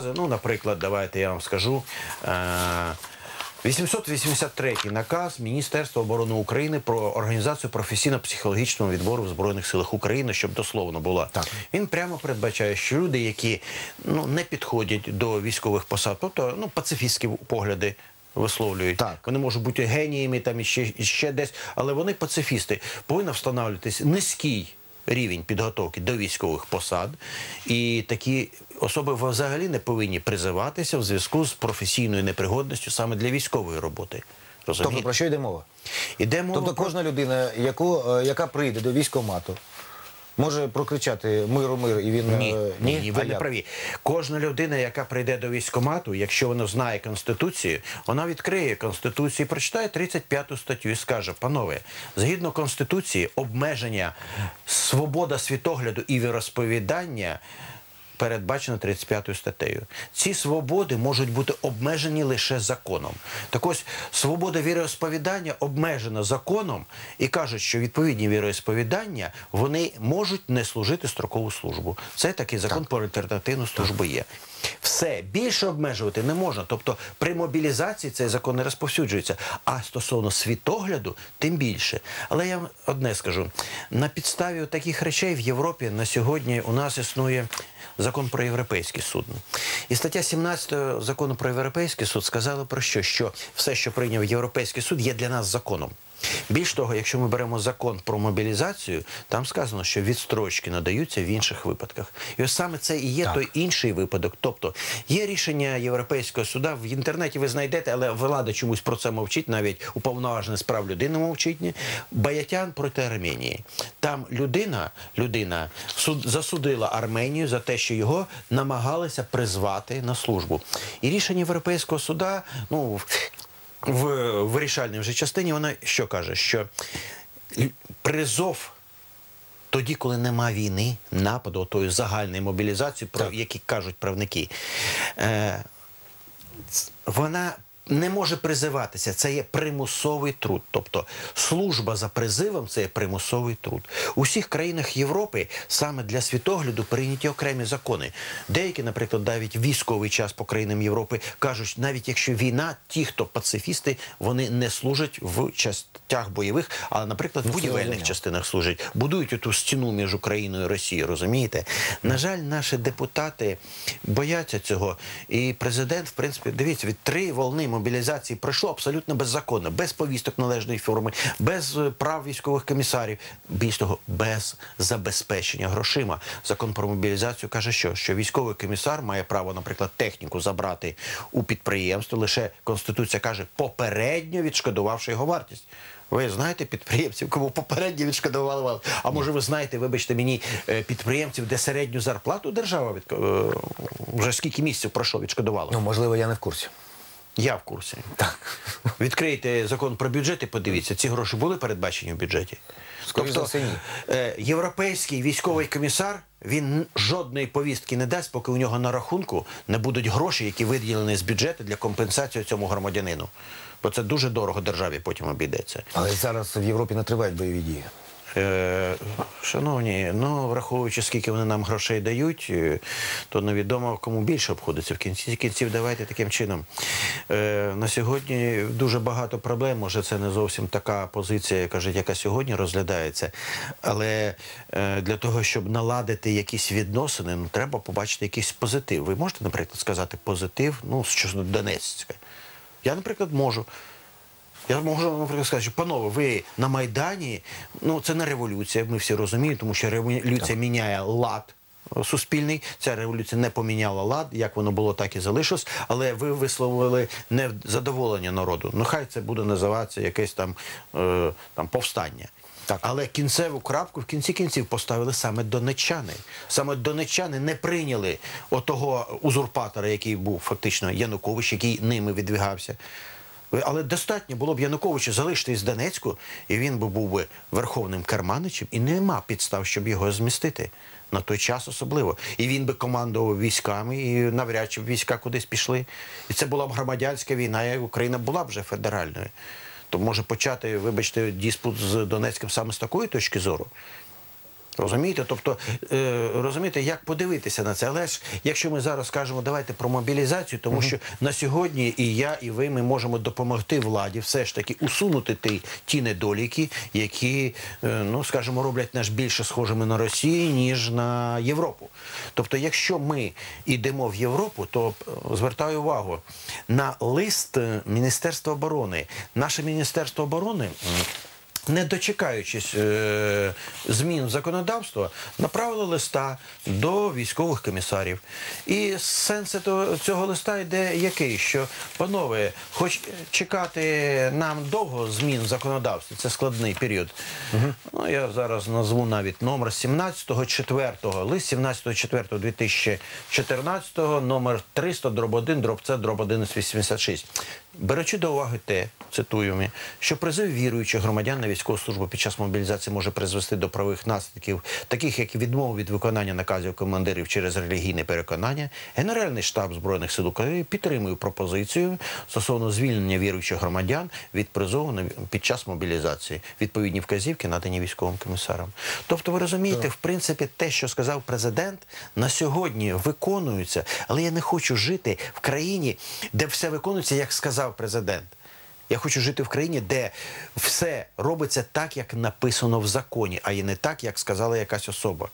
накази. Ну, наприклад, давайте я вам скажу. Е 883 наказ Міністерства оборони України про організацію професійно-психологічного відбору в Збройних силах України, щоб дословно було. Так. Він прямо передбачає, що люди, які ну, не підходять до військових посад, тобто ну, пацифістські погляди. Висловлюють, Так. вони можуть бути геніями там і ще, і ще десь, але вони пацифісти. Повинен встановлюватись низький рівень підготовки до військових посад, і такі особи взагалі не повинні призиватися в зв'язку з професійною непригодністю саме для військової роботи. Тобто про що йде мова? Йде мова Тобто про- кожна людина, яку, е, яка прийде до військкомату, може прокричати миру, мир, і він Ні, е, ні, ні, ви А не як? праві. Кожна людина, яка прийде до військкомату, якщо вона знає Конституцію, вона відкриє Конституцію, прочитає 35 статтю і скаже: панове, згідно Конституції, обмеження свобода світогляду і віросповідання. Передбачено 35 статтею. Ці свободи можуть бути обмежені лише законом. Так ось свобода віросповідання обмежена законом і кажуть, що відповідні віросповідання вони можуть не служити строкову службу. Це такий закон про альтернативну службу є. Все більше обмежувати не можна. Тобто при мобілізації цей закон не розповсюджується. А стосовно світогляду, тим більше. Але я одне скажу: на підставі таких речей в Європі на сьогодні у нас існує закон про європейський суд. І стаття 17 закону про європейський суд сказала про що? Що все, що прийняв європейський суд, є для нас законом. Більш того, якщо ми беремо закон про мобілізацію, там сказано, що відстрочки надаються в інших випадках. І ось саме це і є Так. той інший випадок. Тобто є рішення Європейського суда в інтернеті. Ви знайдете, але влада чомусь про це мовчить. Навіть уповноважений з прав людини мовчить. Ні. Баятян проти Арменії. Там людина, людина суд засудила Арменію за те, що його намагалися призвати на службу. І рішення Європейського суда, ну в вирішальній вже частині вона що каже? Що призов тоді, коли нема війни, нападу, тої загальної мобілізації, про Так. які кажуть правники, е, вона не може призиватися. Це є примусовий труд. Тобто служба за призивом це є примусовий труд. У всіх країнах Європи саме для світогляду прийняті окремі закони. Деякі, наприклад, навіть військовий час по країнам Європи кажуть, навіть якщо війна, ті, хто пацифісти, вони не служать в частях бойових, але, наприклад, в Ну, будівельних частинах служать, будують оту стіну між Україною і Росією. Розумієте? На жаль, наші депутати бояться цього. І президент, в принципі, дивіться, від три волни мобілізації пройшло абсолютно беззаконно, без повісток належної форми, без е, прав військових комісарів, більш того, без забезпечення грошима. Закон про мобілізацію каже, що, що військовий комісар має право, наприклад, техніку забрати у підприємство. Лише конституція каже, попередньо відшкодувавши його вартість. Ви знаєте підприємців, кому попередньо відшкодували вам? А може ви знаєте, вибачте мені, е, підприємців, де середню зарплату держава від... е, вже скільки місяців пройшло, відшкодувала? Ну, можливо, я не в курсі. Я в курсі. Так. Відкрийте закон про бюджет і подивіться, ці гроші були передбачені в бюджеті. Скоріше ні. е, європейський військовий комісар він жодної повістки не дасть, поки у нього на рахунку не будуть гроші, які виділені з бюджету для компенсації цьому громадянину. Бо це дуже дорого державі потім обійдеться. Але зараз в Європі не тривають бойові дії. Е, шановні, ну враховуючи, скільки вони нам грошей дають, е, то невідомо кому більше обходиться в кінці кінців. Давайте таким чином. Е, на сьогодні дуже багато проблем. Може, це не зовсім така позиція, кажуть, яка сьогодні розглядається. Але для того, щоб наладити якісь відносини, ну треба побачити якийсь позитив. Ви можете, наприклад, сказати позитив, ну щодо Донецька. Я, наприклад, можу. Я можу, наприклад, сказати, що панове, ви на Майдані, ну це не революція, ми всі розуміємо, тому що революція міняє лад е, суспільний. Ця революція не поміняла лад, як воно було, так і залишилось. Але ви висловили незадоволення народу. Ну хай це буде називатися якесь там, е, там повстання. Так. Але кінцеву крапку в кінці кінців поставили саме донеччани. Саме донеччани не прийняли отого узурпатора, який був фактично Янукович, який ними відвігався. Але достатньо було б Януковичу залишити з Донецьку, і він би був би верховним керманичем, і нема підстав, щоб його змістити. На той час особливо. І він би командував військами, і навряд чи б війська кудись пішли. І це була б громадянська війна, і Україна була б вже федеральною. То може почати, вибачте, диспут з Донецьким саме з такої точки зору. Розумієте? Тобто, е, розумієте, як подивитися на це. Але ж якщо ми зараз скажемо, давайте про мобілізацію, тому що на сьогодні і я, і ви ми можемо допомогти владі все ж таки усунути ті, ті недоліки, які, е, ну скажімо, роблять нас більше схожими на Росію, ніж на Європу. Тобто, якщо ми йдемо в Європу, то е, звертаю увагу на лист Міністерства оборони. Наше Міністерство оборони. Не дочекаючись е, змін в законодавство, направили листа до військових комісарів. І сенс цього- листа йде який? Що, панове, хоч чекати нам довго змін в законодавстві, це складний період. Ну, я зараз назву навіть номер 17.04, лист 17.04.2014, номер 300, дроб 1, дроб С, дроб 1186. Беручи до уваги те, цитую, що призив віруючих громадян на військову службу під час мобілізації може призвести до правових наслідків, таких як відмова від виконання наказів командирів через релігійне переконання, Генеральний штаб Збройних сил України підтримує пропозицію стосовно звільнення віруючих громадян від призову під час мобілізації. Відповідні вказівки надані військовим комісарам. Тобто, ви розумієте, в принципі, те, що сказав президент, на сьогодні виконується, але я не хочу жити в країні, де все виконується, як сказав президент. Я хочу жити в країні, де все робиться так, як написано в законі, а і не так, як сказала якась особа.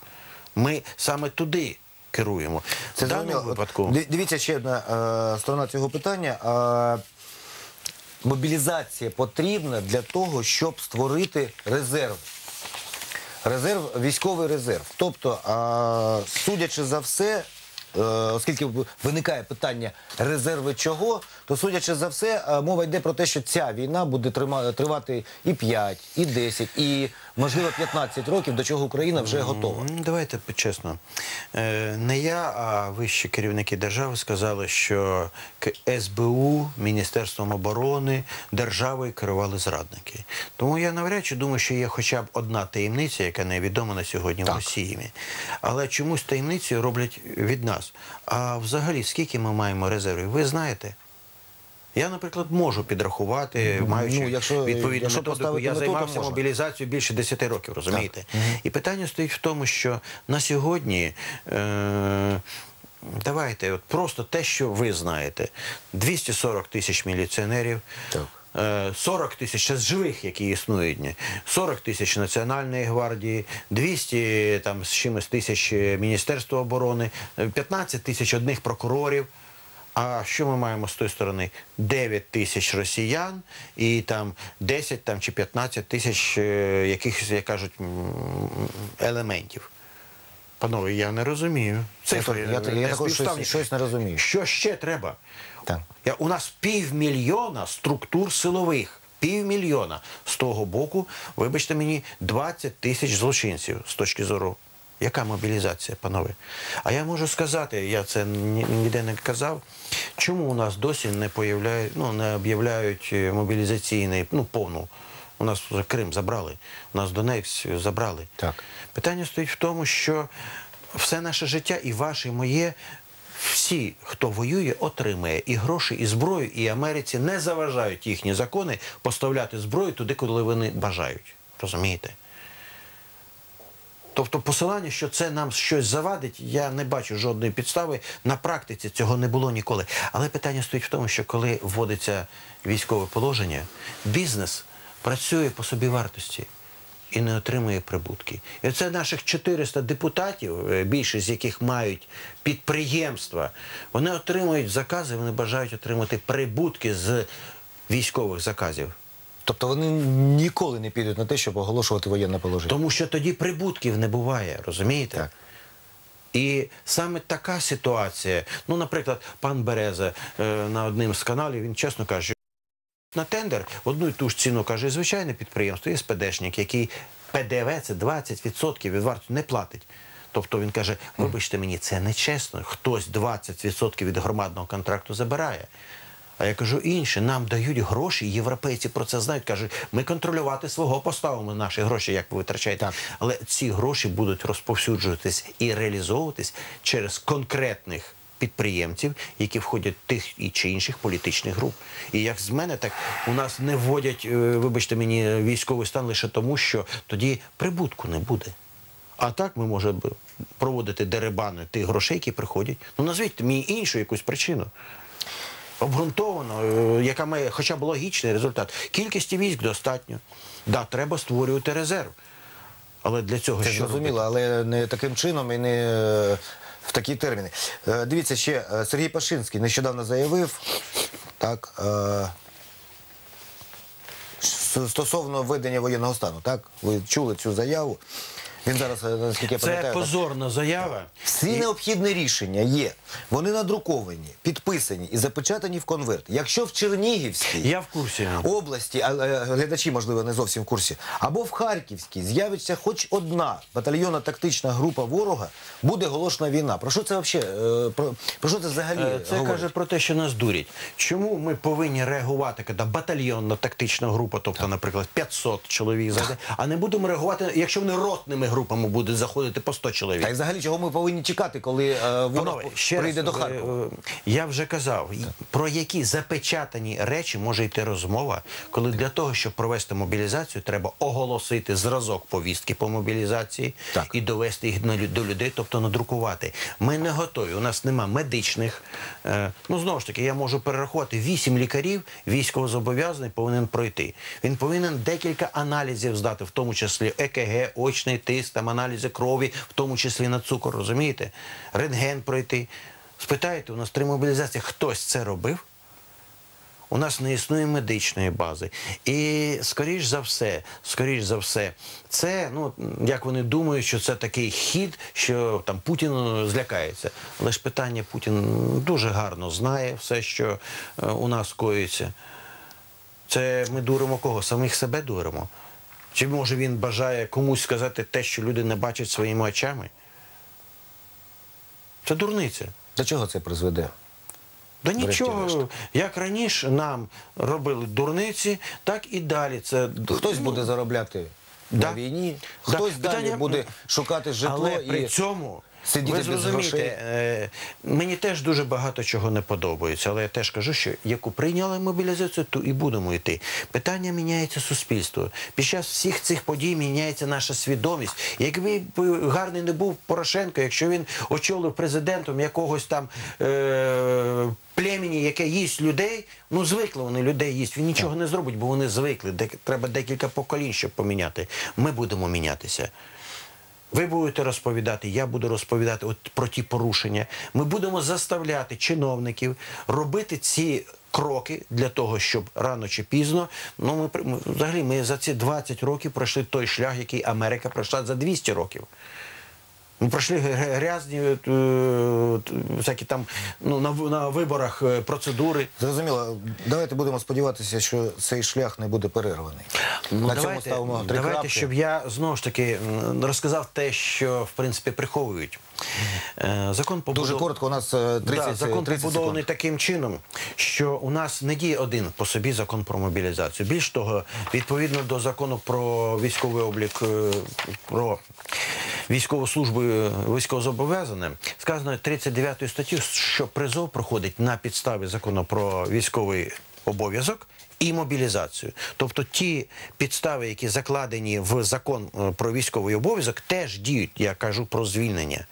Ми саме туди керуємо. Це в даному випадку. Дивіться ще одна е, сторона цього питання. Е, мобілізація потрібна для того, щоб створити резерв. Резерв, військовий резерв. Тобто, е, судячи за все, е, оскільки виникає питання резерви чого, то судячи за все, е, мова йде про те, що ця війна буде тривати і 5, і 10, і можливо 15 років, до чого Україна вже готова. Давайте чесно. Е, Не я, а вищі керівники держави сказали, що СБУ, Міністерством оборони, державою керували зрадники. Тому я навряд чи думаю, що є хоча б одна таємниця, яка невідома на сьогодні в Росії. Але чомусь таємницю роблять від нас. А взагалі, скільки ми маємо резервів? Ви знаєте? Я, наприклад, можу підрахувати, маючи ну, якщо- відповідну якщо методику. Я займався мобілізацією більше 10 років, розумієте? І питання стоїть в тому, що на сьогодні. Е- Давайте, от просто те, що ви знаєте: 240 тисяч міліціонерів, Так. е, 40 тисяч ще з живих, які існують, ні, 40 тисяч Національної гвардії, 200 там, з чимось тисяч е, Міністерства оборони, е, 15 тисяч одних прокурорів. А що ми маємо з тої сторони? 9 тисяч росіян і там 10 там, чи 15 тисяч е, якихось, як кажуть, елементів. Панове, я не розумію. Цифри Я- я- я також щось- щось не розумію. Що ще треба? Так. Я, у нас півмільйона структур силових. Півмільйона. З того боку, вибачте мені, 20 тисяч злочинців з точки зору. Яка мобілізація, панове? А я можу сказати, я це ніде не казав, чому у нас досі не ну, не об'являють е, мобілізаційний, ну, повну. У нас вже Крим забрали, у нас Донецьк забрали. Так. Питання стоїть в тому, що все наше життя, і ваше, і моє, всі, хто воює, отримає і гроші, і зброю, і Америці не заважають їхні закони поставляти зброю туди, коли вони бажають. Розумієте? Тобто посилання, що це нам щось завадить, я не бачу жодної підстави. На практиці цього не було ніколи. Але питання стоїть в тому, що коли вводиться військове положення, бізнес працює по собі вартості і не отримує прибутки. І це наших 400 депутатів, е, більшість з яких мають підприємства, вони отримують закази, вони бажають отримати прибутки з військових заказів. Тобто вони ніколи не підуть на те, щоб оголошувати воєнне положення. Тому що тоді прибутків не буває, розумієте? Так. І саме така ситуація. Ну, наприклад, пан Береза е, на одним з каналів, він чесно каже, на тендер одну і ту ж ціну каже, звичайне підприємство, є СПДшник, який ПДВ це 20% від вартості не платить. Тобто він каже, вибачте мені, це нечесно. Хтось 20% від громадного контракту забирає. А я кажу інше, нам дають гроші, європейці про це знають. Кажуть, ми контролювати свого поставимо наші гроші, як ви витрачаєте. Так. Але ці гроші будуть розповсюджуватись і реалізовуватись через конкретних підприємців, які входять в тих і чи інших політичних груп. І як з мене, так у нас не вводять, е, вибачте мені, військовий стан лише тому, що тоді прибутку не буде. А так ми можемо проводити деребани тих грошей, які приходять. Ну назвіть мені іншу якусь причину. Обґрунтовано, е, яка має хоча б логічний результат. Кількості військ достатньо. Да, треба створювати резерв. Але для цього Це що зрозуміло, але не таким чином і не е, в такі терміни. Е, Дивіться, ще Сергій Пашинський нещодавно заявив, так, стосовно введення воєнного стану, так? Ви чули цю заяву. Він зараз, е, наскільки я Це пам'ятаю, так, позорна заява. всі необхідні рішення є. Вони надруковані, підписані і запечатані в конверт. Якщо в Чернігівській Я в курсі. області, а е, глядачі, можливо, не зовсім в курсі, або в Харківській з'явиться хоч одна батальйонна тактична група ворога, буде оголошена війна. Про що це взагалі? е, Про, про що це взагалі? Це говорить? каже про те, що нас дурять. Чому ми повинні реагувати, коли батальйонна тактична група, тобто, наприклад, 500 чоловік зайде, а не будемо реагувати, якщо вони ротними групами будуть заходити по 100 чоловік. Та й взагалі, чого ми повинні чекати, коли е, ворог Панове, ще прийде раз, до е, Харкова? е, Я вже казав, й- про які запечатані речі може йти розмова, коли для того, щоб провести мобілізацію, треба оголосити зразок повістки по мобілізації Так. і довести їх на лю- до людей, тобто надрукувати. Ми не готові. У нас нема медичних. е, Ну знову ж таки, я можу перерахувати вісім лікарів, військовозобов'язаний повинен пройти. Він повинен декілька аналізів здати, в тому числі ЕКГ, очний тиск, там аналізи крові, в тому числі на цукор, розумієте? Рентген пройти. Спитайте, у нас три мобілізації. Хтось це робив? У нас не існує медичної бази. І скоріш за все, скоріш за все, це, ну, як вони думають, що це такий хід, що там Путін злякається. Але ж питання Путін дуже гарно знає все, що е, у нас коїться. Це ми дуримо кого? Самих себе дуримо. Чи може він бажає комусь сказати те, що люди не бачать своїми очами? Це дурниця. До чого це призведе? Да нічого, як раніше нам робили дурниці, так і далі. Це Хтось буде заробляти Да. на війні, Да. хтось далі Питання- буде шукати житло Але і при цьому сидіти ви зрозумієте, е, мені теж дуже багато чого не подобається, але я теж кажу, що яку прийняли мобілізацію, то і будемо йти. Питання міняється суспільство. Під час всіх цих подій міняється наша свідомість. Якби гарний не був Порошенко, якщо він очолив президентом якогось там. Е- Племені, яке їсть людей, ну звикли вони людей їсть. Він нічого не зробить, бо вони звикли. Треба декілька поколінь, щоб поміняти. Ми будемо мінятися. Ви будете розповідати, я буду розповідати от про ті порушення. Ми будемо заставляти чиновників робити ці кроки для того, щоб рано чи пізно. Ну ми взагалі ми за ці 20 років пройшли той шлях, який Америка пройшла за 200 років. Ми пройшли гр- грязні е, всякі там ну, на, на виборах е, процедури. Зрозуміло, давайте будемо сподіватися, що цей шлях не буде перерваний. Ну, На цьому ставимо три давайте крапки. щоб я знову ж таки розказав те, що в принципі приховують. Е, Закон побудов- Дуже коротко, у нас е, 30, да, закон 30 побудований секунд. таким чином, що у нас не діє один по собі закон про мобілізацію. Більш того, відповідно до закону про військовий облік, про військову службу е, військовозобов'язаним, сказано 39 статтю, що призов проходить на підставі закону про військовий обов'язок. І мобілізацію, тобто ті підстави, які закладені в закон е, про військовий обов'язок, теж діють. Я кажу про звільнення.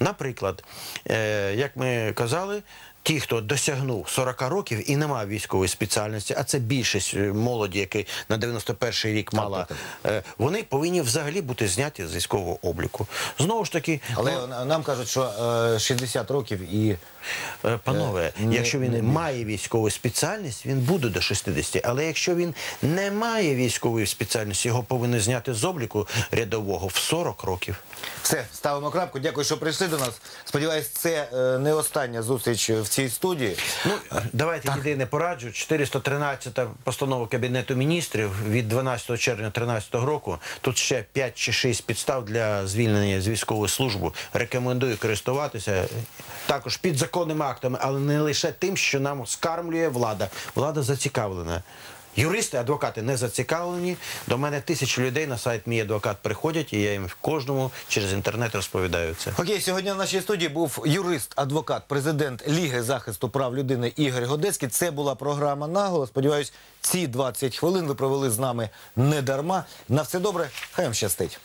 Наприклад, е, як ми казали, ті, хто досягнув 40 років і не мав військової спеціальності, а це більшість е, молоді, які на 91-й рік мала, е, вони повинні взагалі бути зняті з військового обліку. Знову ж таки, Але ну, нам кажуть, що е, 60 років і Е, Панове, Е, не- якщо він не- має військову спеціальність, він буде до 60. Але якщо він не має військової спеціальності, його повинні зняти з обліку рядового в 40 років. все, ставимо крапку. Дякую, що прийшли до нас. Сподіваюсь, це е, не остання зустріч в цій студії. Ну, давайте єдине пораджу. 413 постанова Кабінету міністрів від 12 червня 2013 року. Тут ще 5 чи 6 підстав для звільнення з військової служби. Рекомендую користуватися також підзаконними актами, але не лише тим, що нам скармлює влада. Влада зацікавлена. Юристи, адвокати не зацікавлені. До мене тисячі людей на сайт Мій адвокат приходять, і я їм кожному через інтернет розповідаю це. Окей, сьогодні в нашій студії був юрист, адвокат, президент Ліги захисту прав людини Ігор Годецький. Це була програма наголо. Сподіваюсь, ці 20 хвилин ви провели з нами не дарма. На все добре, хай вам щастить.